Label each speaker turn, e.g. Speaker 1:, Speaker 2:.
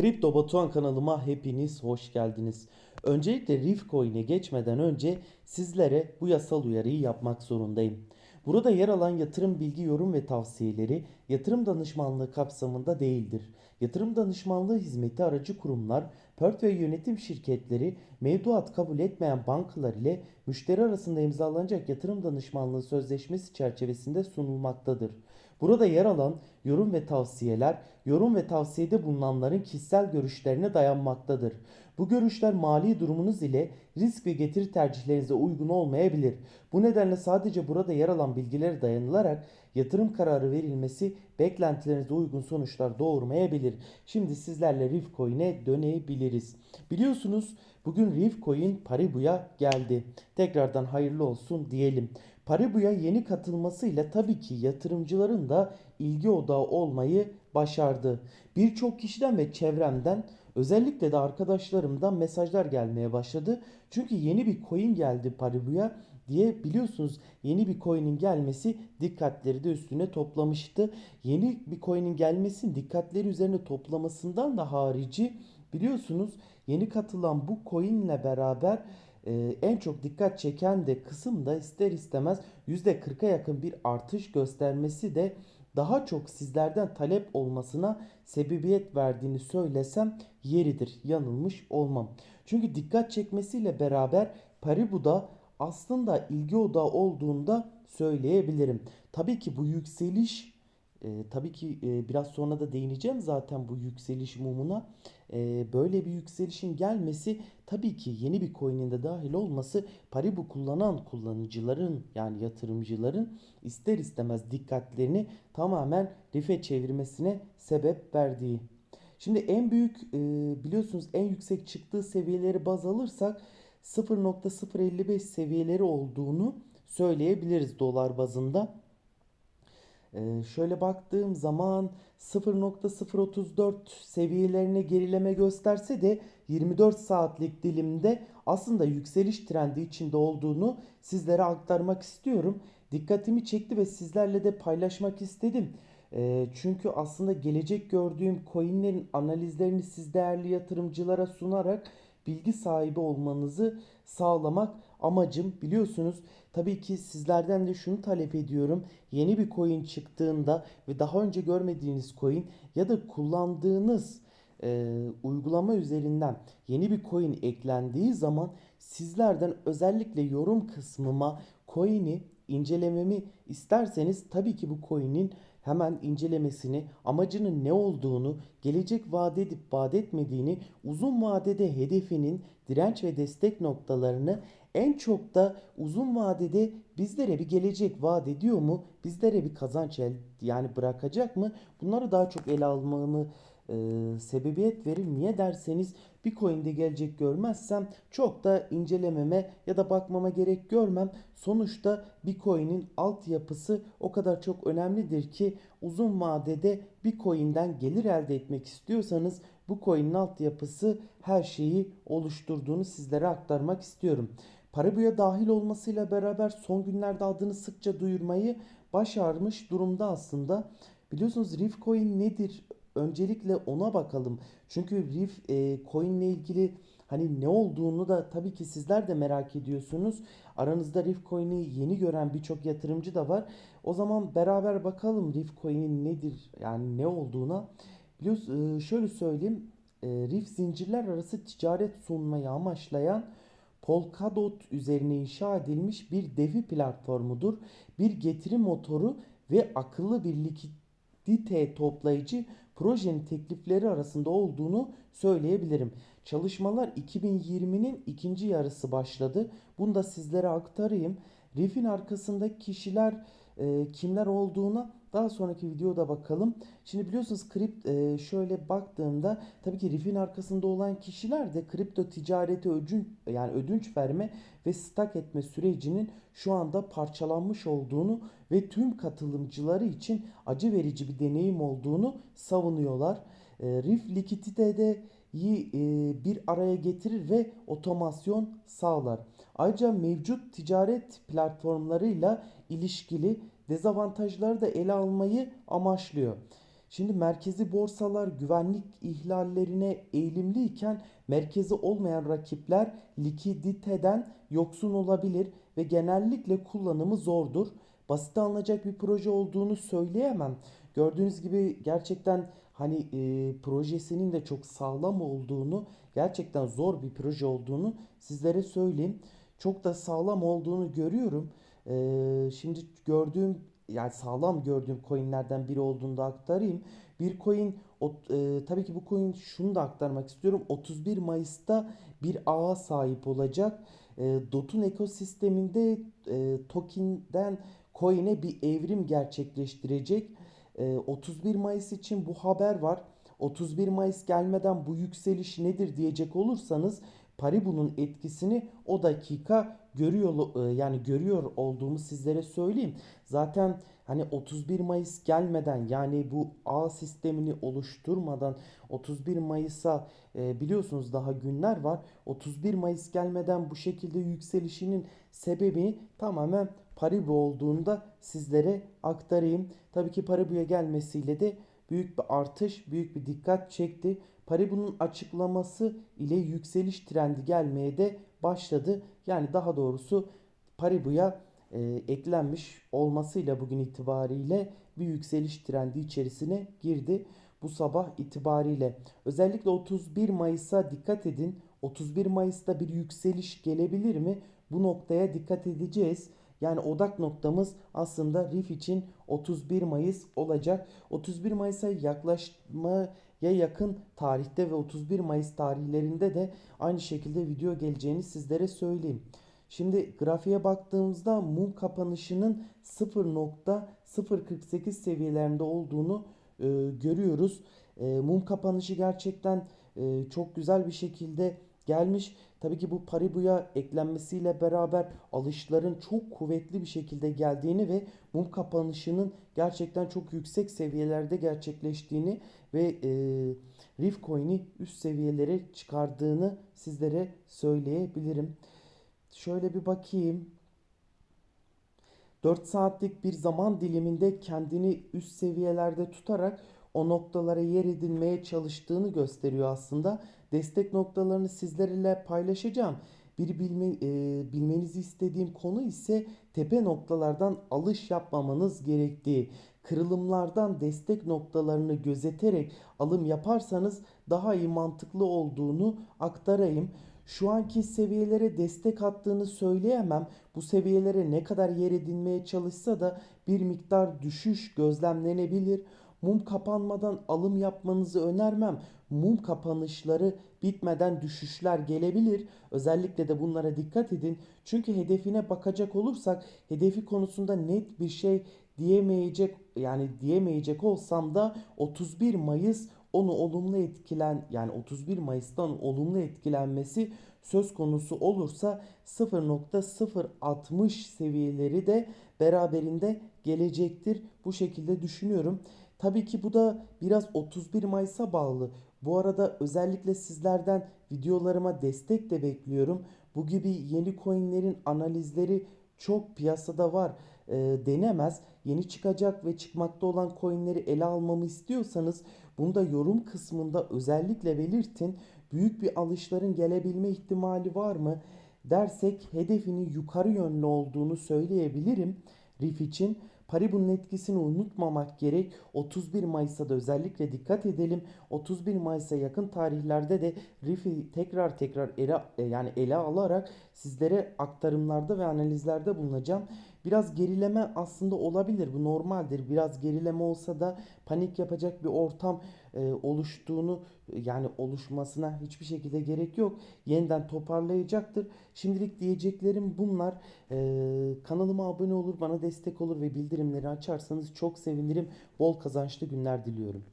Speaker 1: Kripto Batuhan kanalıma hepiniz hoş geldiniz. Öncelikle Riff Coin'e geçmeden önce sizlere bu yasal uyarıyı yapmak zorundayım. Burada yer alan yatırım bilgi, yorum ve tavsiyeleri yatırım danışmanlığı kapsamında değildir. Yatırım danışmanlığı hizmeti aracı kurumlar, portföy yönetim şirketleri, mevduat kabul etmeyen bankalar ile müşteri arasında imzalanacak yatırım danışmanlığı sözleşmesi çerçevesinde sunulmaktadır. Burada yer alan yorum ve tavsiyeler, yorum ve tavsiyede bulunanların kişisel görüşlerine dayanmaktadır. Bu görüşler mali durumunuz ile risk ve getiri tercihlerinize uygun olmayabilir. Bu nedenle sadece burada yer alan bilgilere dayanılarak yatırım kararı verilmesi beklentilerinize uygun sonuçlar doğurmayabilir. Şimdi sizlerle Riff Coin'e dönebiliriz. Biliyorsunuz bugün Riff Coin Paribu'ya geldi. Tekrardan hayırlı olsun diyelim. Paribu'ya yeni katılmasıyla tabii ki yatırımcıların da ilgi odağı olmayı başardı. Birçok kişiden ve çevremden özellikle de arkadaşlarımdan mesajlar gelmeye başladı. Çünkü yeni bir coin geldi Paribu'ya diye biliyorsunuz yeni bir coin'in gelmesi dikkatleri de üstüne toplamıştı. Yeni bir coin'in gelmesinin dikkatleri üzerine toplamasından da harici biliyorsunuz yeni katılan bu coin beraber ee, en çok dikkat çeken de kısım da ister istemez %40'a yakın bir artış göstermesi de daha çok sizlerden talep olmasına sebebiyet verdiğini söylesem yeridir. Yanılmış olmam. Çünkü dikkat çekmesiyle beraber Paribu'da aslında ilgi odağı olduğunda söyleyebilirim. Tabii ki bu yükseliş e, tabii ki e, biraz sonra da değineceğim zaten bu yükseliş mumuna. E, böyle bir yükselişin gelmesi tabii ki yeni bir coin'in de dahil olması Paribu kullanan kullanıcıların yani yatırımcıların ister istemez dikkatlerini tamamen rife çevirmesine sebep verdiği. Şimdi en büyük e, biliyorsunuz en yüksek çıktığı seviyeleri baz alırsak 0.055 seviyeleri olduğunu söyleyebiliriz dolar bazında. Ee, şöyle baktığım zaman 0.034 seviyelerine gerileme gösterse de 24 saatlik dilimde aslında yükseliş trendi içinde olduğunu sizlere aktarmak istiyorum. Dikkatimi çekti ve sizlerle de paylaşmak istedim. Ee, çünkü aslında gelecek gördüğüm coinlerin analizlerini siz değerli yatırımcılara sunarak bilgi sahibi olmanızı sağlamak amacım biliyorsunuz. Tabii ki sizlerden de şunu talep ediyorum. Yeni bir coin çıktığında ve daha önce görmediğiniz coin ya da kullandığınız e, uygulama üzerinden yeni bir coin eklendiği zaman sizlerden özellikle yorum kısmıma coin'i incelememi isterseniz tabii ki bu coin'in hemen incelemesini, amacının ne olduğunu, gelecek vaat edip vaat etmediğini, uzun vadede hedefinin direnç ve destek noktalarını en çok da uzun vadede bizlere bir gelecek vaat ediyor mu? Bizlere bir kazanç el, yani bırakacak mı? Bunları daha çok ele almamı e, sebebiyet verir. Niye derseniz bir coin'de gelecek görmezsem çok da incelememe ya da bakmama gerek görmem. Sonuçta bir coin'in altyapısı o kadar çok önemlidir ki uzun vadede bir coin'den gelir elde etmek istiyorsanız bu coin'in altyapısı her şeyi oluşturduğunu sizlere aktarmak istiyorum. Paribu'ya dahil olmasıyla beraber son günlerde adını sıkça duyurmayı başarmış durumda aslında. Biliyorsunuz Riff Coin nedir? Öncelikle ona bakalım. Çünkü Riff e, Coin ile ilgili hani ne olduğunu da tabii ki sizler de merak ediyorsunuz. Aranızda Riff Coin'i yeni gören birçok yatırımcı da var. O zaman beraber bakalım Riff Coin'in nedir yani ne olduğuna. Biliyorsunuz e, şöyle söyleyeyim. E, Riff zincirler arası ticaret sunmayı amaçlayan Polkadot üzerine inşa edilmiş bir DeFi platformudur. Bir getiri motoru ve akıllı bir likidite toplayıcı projenin teklifleri arasında olduğunu söyleyebilirim. Çalışmalar 2020'nin ikinci yarısı başladı. Bunu da sizlere aktarayım. Riff'in arkasındaki kişiler e, kimler olduğuna daha sonraki videoda bakalım. Şimdi biliyorsunuz kript e, şöyle baktığımda tabii ki Riff'in arkasında olan kişiler de kripto ticareti ödünç yani ödünç verme ve stak etme sürecinin şu anda parçalanmış olduğunu ve tüm katılımcıları için acı verici bir deneyim olduğunu savunuyorlar. E, Riff likiditede bir araya getirir ve otomasyon sağlar. Ayrıca mevcut ticaret platformlarıyla ilişkili dezavantajları da ele almayı amaçlıyor. Şimdi merkezi borsalar güvenlik ihlallerine eğilimliyken merkezi olmayan rakipler likiditeden yoksun olabilir ve genellikle kullanımı zordur. Basit alınacak bir proje olduğunu söyleyemem. Gördüğünüz gibi gerçekten hani e, projesinin de çok sağlam olduğunu, gerçekten zor bir proje olduğunu sizlere söyleyeyim. Çok da sağlam olduğunu görüyorum. Ee, şimdi gördüğüm yani sağlam gördüğüm coinlerden biri olduğunu da aktarayım. Bir coin o, e, tabii ki bu coin şunu da aktarmak istiyorum. 31 Mayıs'ta bir ağa sahip olacak. E, DOT'un ekosisteminde e, token'den coin'e bir evrim gerçekleştirecek. E, 31 Mayıs için bu haber var. 31 Mayıs gelmeden bu yükseliş nedir diyecek olursanız Paribu'nun etkisini o dakika görüyor e, yani görüyor olduğumu sizlere söyleyeyim. Zaten hani 31 Mayıs gelmeden yani bu ağ sistemini oluşturmadan 31 Mayıs'a e, biliyorsunuz daha günler var. 31 Mayıs gelmeden bu şekilde yükselişinin sebebi tamamen Paribu olduğunda sizlere aktarayım. Tabii ki Paribu'ya gelmesiyle de büyük bir artış, büyük bir dikkat çekti. Paribu'nun açıklaması ile yükseliş trendi gelmeye de başladı. Yani daha doğrusu Paribu'ya e, eklenmiş olmasıyla bugün itibariyle bir yükseliş trendi içerisine girdi. Bu sabah itibariyle özellikle 31 Mayıs'a dikkat edin. 31 Mayıs'ta bir yükseliş gelebilir mi? Bu noktaya dikkat edeceğiz. Yani odak noktamız aslında RIF için 31 Mayıs olacak. 31 Mayıs'a yaklaşmaya yakın tarihte ve 31 Mayıs tarihlerinde de aynı şekilde video geleceğini sizlere söyleyeyim. Şimdi grafiğe baktığımızda mum kapanışının 0.048 seviyelerinde olduğunu e, görüyoruz. E, mum kapanışı gerçekten e, çok güzel bir şekilde gelmiş. Tabii ki bu Paribu'ya eklenmesiyle beraber alışların çok kuvvetli bir şekilde geldiğini ve mum kapanışının gerçekten çok yüksek seviyelerde gerçekleştiğini ve e, Riff Coin'i üst seviyelere çıkardığını sizlere söyleyebilirim. Şöyle bir bakayım. 4 saatlik bir zaman diliminde kendini üst seviyelerde tutarak o noktalara yer edinmeye çalıştığını gösteriyor aslında. Destek noktalarını sizlerle paylaşacağım. Bir bilme, e, bilmenizi istediğim konu ise tepe noktalardan alış yapmamanız gerektiği. Kırılımlardan destek noktalarını gözeterek alım yaparsanız daha iyi mantıklı olduğunu aktarayım. Şu anki seviyelere destek attığını söyleyemem. Bu seviyelere ne kadar yer edinmeye çalışsa da bir miktar düşüş gözlemlenebilir. Mum kapanmadan alım yapmanızı önermem. Mum kapanışları bitmeden düşüşler gelebilir. Özellikle de bunlara dikkat edin. Çünkü hedefine bakacak olursak hedefi konusunda net bir şey diyemeyecek yani diyemeyecek olsam da 31 Mayıs onu olumlu etkilen yani 31 Mayıs'tan olumlu etkilenmesi söz konusu olursa 0.060 seviyeleri de beraberinde gelecektir. Bu şekilde düşünüyorum. Tabii ki bu da biraz 31 Mayıs'a bağlı. Bu arada özellikle sizlerden videolarıma destek de bekliyorum. Bu gibi yeni coinlerin analizleri çok piyasada var. E, denemez. Yeni çıkacak ve çıkmakta olan coinleri ele almamı istiyorsanız bunu da yorum kısmında özellikle belirtin. Büyük bir alışların gelebilme ihtimali var mı dersek hedefinin yukarı yönlü olduğunu söyleyebilirim RIF için. Paribu'nun etkisini unutmamak gerek. 31 Mayıs'a da özellikle dikkat edelim. 31 Mayıs'a yakın tarihlerde de RIF'i tekrar tekrar ele, e, yani ele alarak sizlere aktarımlarda ve analizlerde bulunacağım. Biraz gerileme aslında olabilir. Bu normaldir. Biraz gerileme olsa da panik yapacak bir ortam e, oluştuğunu yani oluşmasına hiçbir şekilde gerek yok. Yeniden toparlayacaktır. Şimdilik diyeceklerim bunlar. E, kanalıma abone olur, bana destek olur ve bildirimleri açarsanız çok sevinirim. Bol kazançlı günler diliyorum.